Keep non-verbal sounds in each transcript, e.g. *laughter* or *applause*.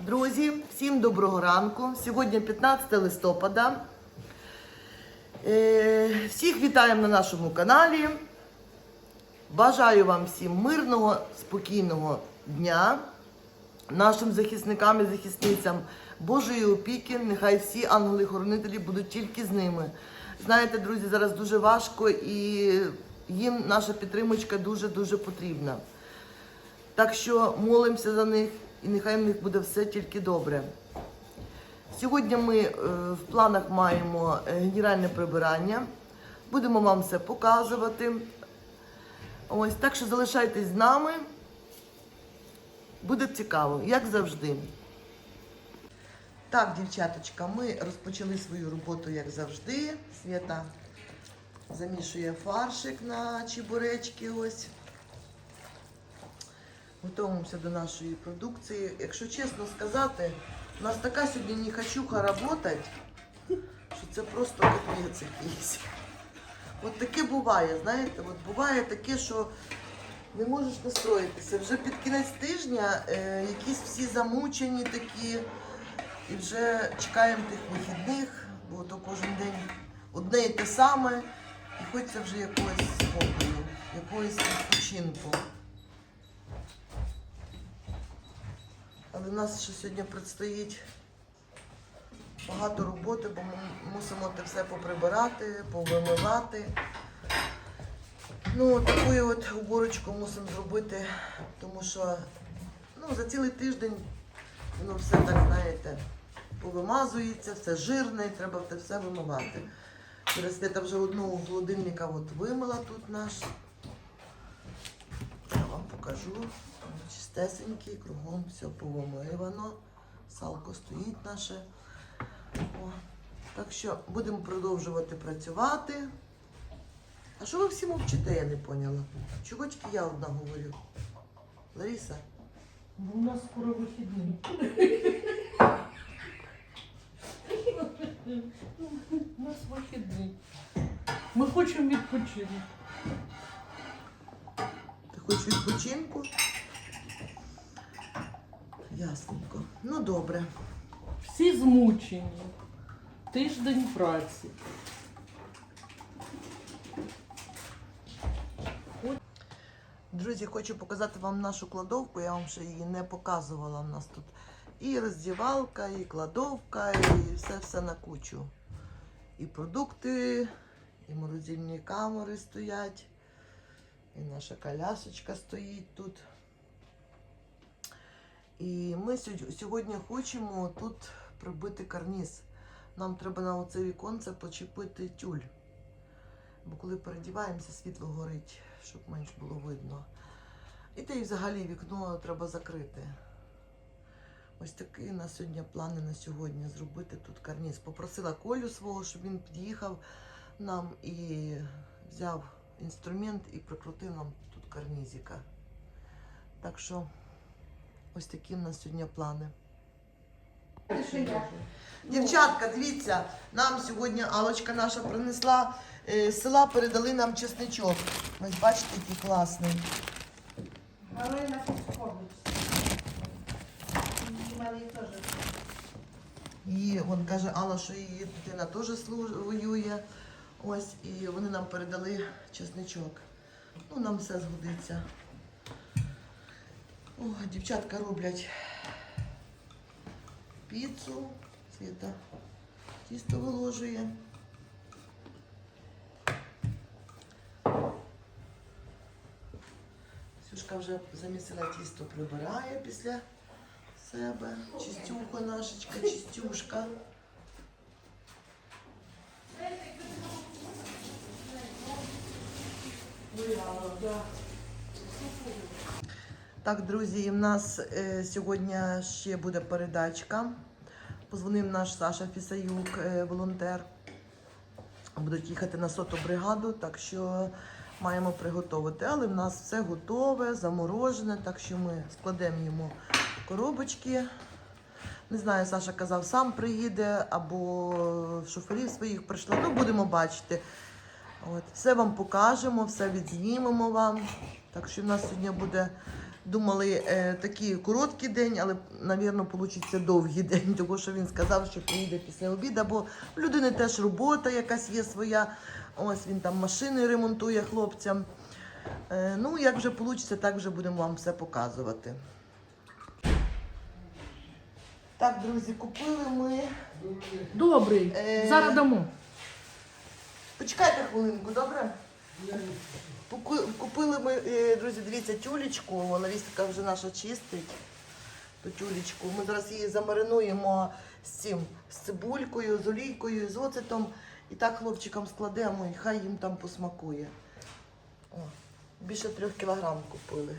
Друзі, всім доброго ранку. Сьогодні 15 листопада. Е, Всіх вітаємо на нашому каналі. Бажаю вам всім мирного, спокійного дня, нашим захисникам і захисницям Божої опіки. Нехай всі ангели-хоронителі будуть тільки з ними. Знаєте, друзі, зараз дуже важко і їм наша підтримочка дуже-дуже потрібна. Так що молимося за них і нехай в них буде все тільки добре. Сьогодні ми е, в планах маємо е, генеральне прибирання. Будемо вам все показувати. Ось так що залишайтесь з нами. Буде цікаво, як завжди. Так, дівчаточка, ми розпочали свою роботу, як завжди. Свята замішує фаршик на чебуречки. Ось. Готуємося до нашої продукції. Якщо чесно сказати, у нас така сьогодні не хочуха працювати, що це просто капець якийсь. От таке буває, знаєте, от буває таке, що не можеш настроїтися. Вже під кінець тижня е, якісь всі замучені такі, і вже чекаємо тих вихідних, бо то кожен день одне і те саме, і хочеться вже якогось спокою, якогось відпочинку. Але в нас ще сьогодні предстоїть багато роботи, бо ми мусимо те все поприбирати, повимивати. Ну, таку от уборочку мусимо зробити, тому що ну, за цілий тиждень воно все так, знаєте, повимазується, все жирне, і треба те все вимивати. Через те вже одну холодильника от вимила тут наш. Я вам покажу. Чистесенький, кругом все повимивано. Салко стоїть наше. О. Так що будемо продовжувати працювати. А що ви всі мовчите, я не поняла. Чого тільки я одна говорю? Лариса, У нас скоро вихідний. У нас вихідний. Ми хочемо відпочити. ти хочеш відпочинку? Ясненько. Ну добре. Всі змучені. Тиждень праці. Друзі, хочу показати вам нашу кладовку. Я вам ще її не показувала. У нас тут і роздівалка, і кладовка, і все-все на кучу. І продукти, і морозильні камери стоять, і наша колясочка стоїть тут. І ми сьогодні- хочемо тут прибити карніз. Нам треба на оце віконце почепити тюль. Бо коли передіваємося, світло горить, щоб менш було видно. І те й взагалі вікно треба закрити. Ось такі нас сьогодні плани на сьогодні зробити тут карніз. Попросила Колю свого, щоб він під'їхав нам і взяв інструмент і прикрутив нам тут карнізика. Так що ось такі в нас сьогодні плани. Дівчатка, дивіться, нам сьогодні Алочка наша принесла е, з села, передали нам чесничок. Ось бачите, який класний. Галина Соскович. Малий теж. І він каже, Алла, що її дитина теж воює. Ось, і вони нам передали чесничок. Ну, нам все згодиться. О, дівчатка роблять піцу. Світа тісто виложує. Сюшка вже замісила тісто, прибирає після себе. Чистюха нашечка, чистюшка. Так, друзі, в нас е, сьогодні ще буде передачка. Позвонив наш Саша Фісаюк, е, волонтер. Будуть їхати на соту бригаду, так що маємо приготувати. Але в нас все готове, заморожене, так що ми складемо йому коробочки. Не знаю, Саша казав, сам приїде або шоферів своїх прийшла. Ну, будемо бачити. От, все вам покажемо, все відзнімемо вам. Так що в нас сьогодні буде, думали, е, такий короткий день, але, мабуть, вийде довгий день, тому що він сказав, що приїде після обіду, бо в людини теж робота якась є своя. Ось він там машини ремонтує хлопцям. Е, ну, як вже вийде, так вже будемо вам все показувати. Так, друзі, купили ми. Добрий. Е. Зараз дамо. Почекайте хвилинку, добре? Поку- Купили ми, е, друзі, дивіться, тюлечку. Ларісика вже наша чистить. Ту тюлечку. Ми зараз її замаринуємо з цим, з цибулькою, з олійкою, з оцетом. І так хлопчикам складемо, і хай їм там посмакує. О, більше трьох кілограм купили.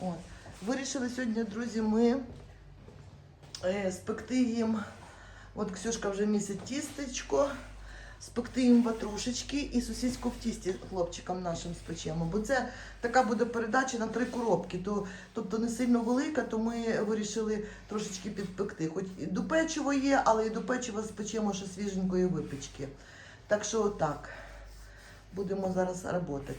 От. Вирішили сьогодні, друзі, ми спекти їм. От Ксюшка вже місить тістечко спекти їм ватрушечки і сусідську в тісті хлопчикам нашим спечемо. Бо це така буде передача на три коробки. То, тобто не сильно велика, то ми вирішили трошечки підпекти. Хоч і до печива є, але і до печива спечемо ще свіженької випічки. Так що так, будемо зараз працювати.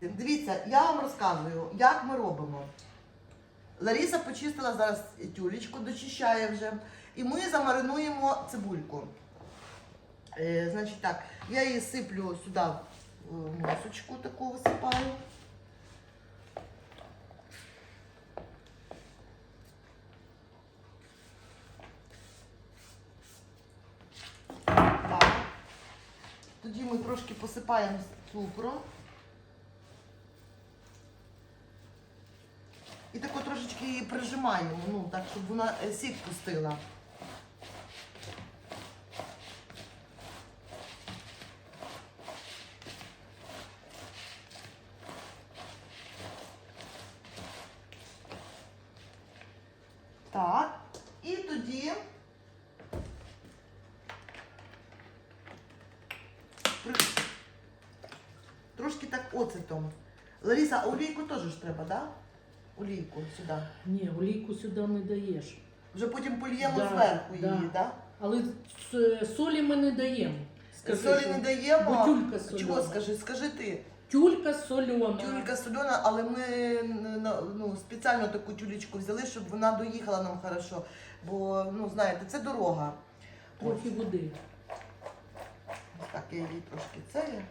Дивіться, я вам розказую, як ми робимо. Лариса почистила зараз тюлечку, дочищає вже. І ми замаринуємо цибульку. Е, значить так, я її сиплю сюди в мисочку таку висипаю. Тоді ми трошки посипаємо цукром. І тако трошечки її прижимаємо, ну так, щоб вона е, сік пустила. Так. І тоді трошки так оцетом. Лариса, олійку теж треба, так? Да? Олійку сюди. Ні, олійку сюди не даєш. Вже потім поліємо Да, зверху да. її, так? Але с- солі ми не даємо. Скажи, Солі що- не даємо. Бо тюлька Чого сольона. скажи? Скажи ти. Тюлька сольона. Тюлька сольона, але ми н- ну, спеціально таку тюлечку взяли, щоб вона доїхала нам хорошо. Бо, ну, знаєте, це дорога. Трохи води. Так, я її трошки це. є.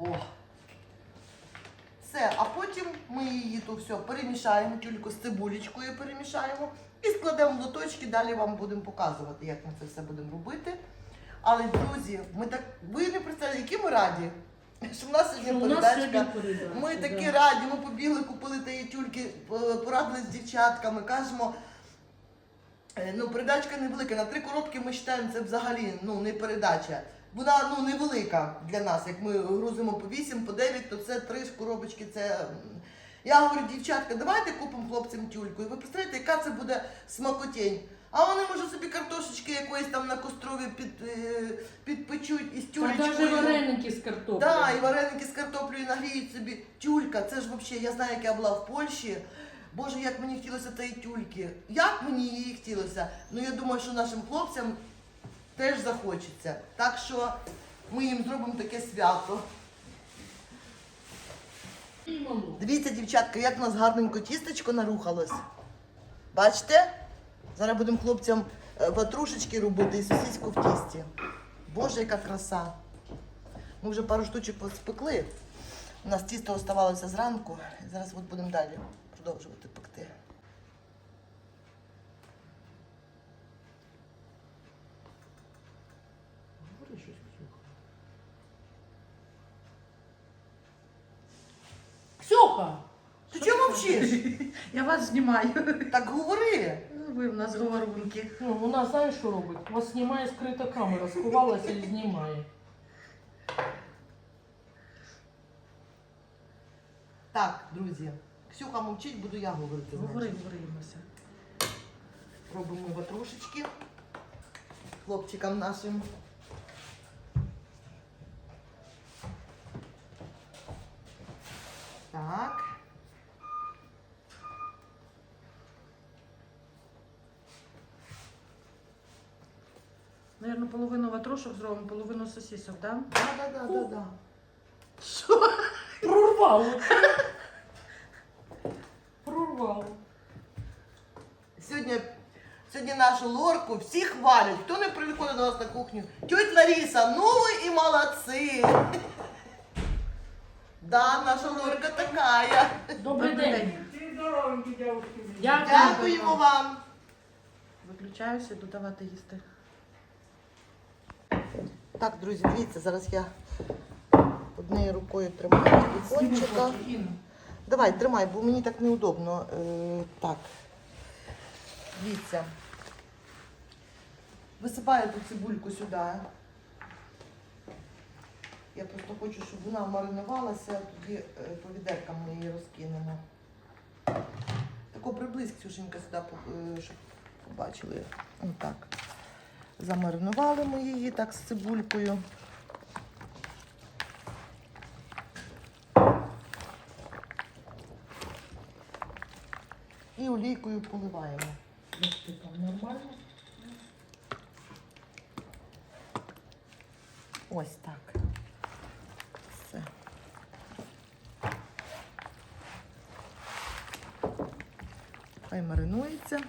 О. Все, а потім ми її то все перемішаємо, тюльку з цибулечкою перемішаємо і складемо в лоточки. Далі вам будемо показувати, як ми це все будемо робити. Але, друзі, ми так, ви не представляєте, які ми раді, що в нас сьогодні передачка. Ми такі да. раді, ми побігли, купили тієї тюльки, порадились з дівчатками, кажемо. е, Ну, передачка невелика. На три коробки ми вважаємо, це взагалі ну, не передача. Вона ну, невелика для нас. Як ми грузимо по 8, по 9, то це три коробочки. Це... Я говорю, дівчатка, давайте купимо хлопцям тюльку. І ви представляєте, яка це буде смакотень. А вони, може, собі картошечки якоїсь там на кострові під, е, підпечуть із Та навіть вареники з картоплею. Да, і вареники з картоплею нагріють собі. Тюлька, це ж взагалі, я знаю, як я була в Польщі. Боже, як мені хотілося тієї тюльки. Як мені її хотілося? Ну я думаю, що нашим хлопцям теж захочеться. Так що ми їм зробимо таке свято. Дивіться, дівчатка, як у нас гарненько тістечко нарухалось. Бачите? Зараз будемо хлопцям е, ватрушечки робити і сосиську в тісті. Боже, яка краса. Ми вже пару штучок спекли. У нас тісто оставалося зранку. Зараз от будемо далі продовжувати пекти. Говори щось, Ксюха. Ти чого мовчиш? Я вас знімаю. Так говори. Ви в нас говорунки. Ну, вона знає, що робить? Вас знімає скрита камера, сховалася і знімає. Так, друзі. Ксюха мовчить, буду я говорити. Говори, значить. говори, Мася. Робимо ватрушечки хлопчикам нашим. Так. Наверно, половину ватрушок зробимо, половину сосисок, да? Да, да, да, да, да. Що? Прорвало. Прорвало. Сьогодні, сьогодні нашу лорку всі хвалять. Хто не приходить до нас на кухню? Тьоть Лариса, ну ви і молодці. Да, наша лорка такая. Добрий день. Дякую. Дякуємо вам. Виключаюся, йду давати їсти. Так, друзі, дивіться, зараз я однією рукою тримаю телефончика. Давай, тримай, бо мені так неудобно. Е, так. Дивіться. Висипаю ту цибульку сюди. Я просто хочу, щоб вона маринувалася, тоді е, по відеркам ми її розкинемо. Тако приблизь, Ксюшенька, сюди, е, щоб побачили. Отак. Замаринували ми її так з цибулькою. І олійкою поливаємо. Там нормально? Ось так. Все. Хай маринується.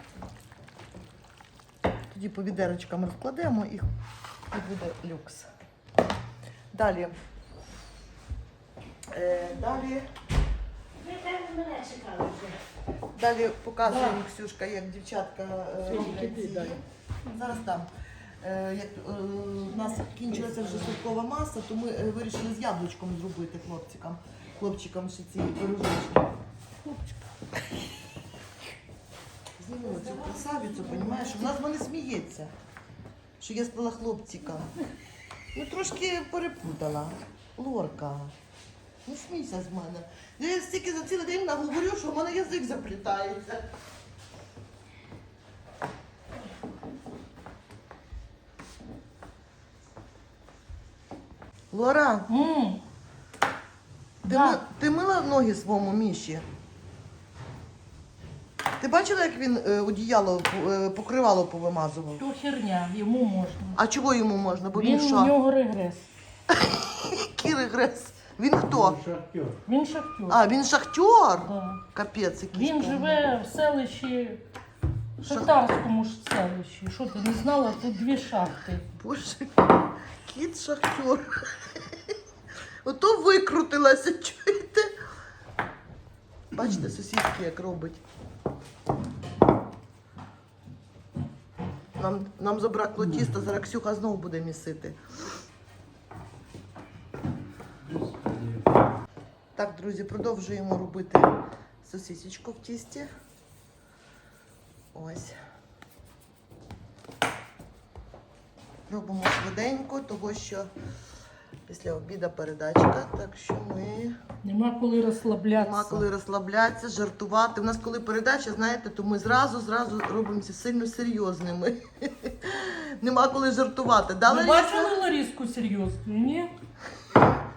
Тоді по відерочкам розкладемо і, і буде люкс. Далі. Е, далі. Далі показує. Ксюшка, як дівчатка е, роблять ці. Зараз там. Е, Як е, у нас кінчилася вже сливкова маса, то ми е, вирішили з яблучком зробити хлопчикам. Хлопчикам ще ці пирожочки. Зніми оцю красавицю, розумієш? Вона з мене сміється, що я стала хлопчиком. Ну трошки переплутала. Лорка. Не смійся з мене. Я стільки за цілий день наговорю, що в мене язик заплітається. Лора, М, ти, Да. ми- ти мила ноги своєму міші? Ти бачила, як він е, одіяло, е, покривало повимазував? То херня, йому можна. А чого йому можна? Бо він, Він у що? нього регрес. Кіри Грес. Він хто? Він шахтер. А, він шахтер? Да. Капець якийсь. Він повний. живе в селищі, шахтарському ж селищі. Що ти не знала? Тут дві шахти. Боже, кіт шахтер. Ото викрутилася, чуєте? Бачите, сусідки як робить. Нам, нам забракло тіста, зараз Ксюха знову буде місити. Так, друзі, продовжуємо робити сосисечку в тісті. Ось. Робимо швиденько, тому що після обіду передачка, так що ми Нема коли розслаблятися. нема коли розслаблятися, жартувати. У нас коли передача, знаєте, то ми зразу зразу робимося сильно серйозними. *laughs* Нема коли жартувати. Да, Ви бачили Лариску серйозну? Ні?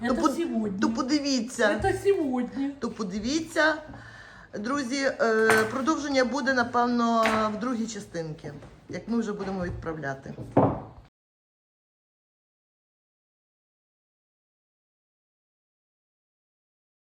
То, сьогодні. то подивіться. Это сьогодні. То подивіться. Друзі, е, продовження буде, напевно, в другій частинці, як ми вже будемо відправляти.